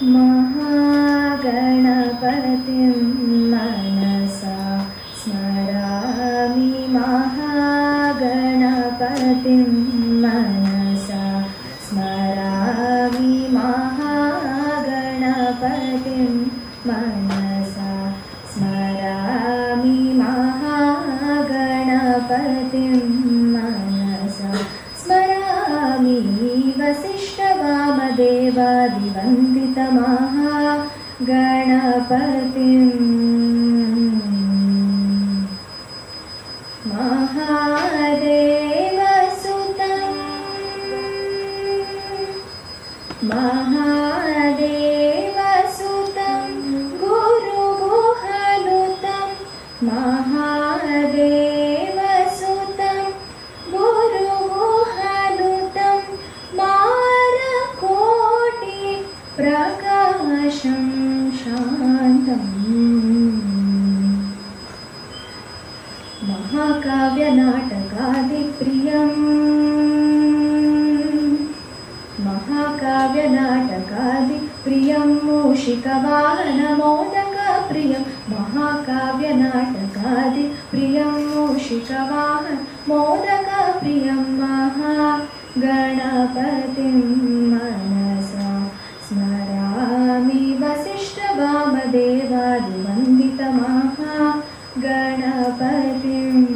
महागणपतिं मनसा स्मरामि महागणपतिं मनसा स्मरामि महागणपतिं मनसा स्मरामि महागणपतिं मनसा वसिष्ठवामदेवादिवन्दितमहागणपतिम् महादेवसुतम्। महादेवसुतं गुरुगुहनुतं महादेवसुतं प्रकाशं शान्तम् महाकाव्यनाटकादिप्रियम् महाकाव्यनाटकादिप्रियं मूषिकवाहनमोदकप्रियं महाकाव्यनाटकादिप्रियं मूषिकवाहन मोदकप्रियं महागणपतिं वसिष्ठवामदेवादिवन्दितमहागणपतिम्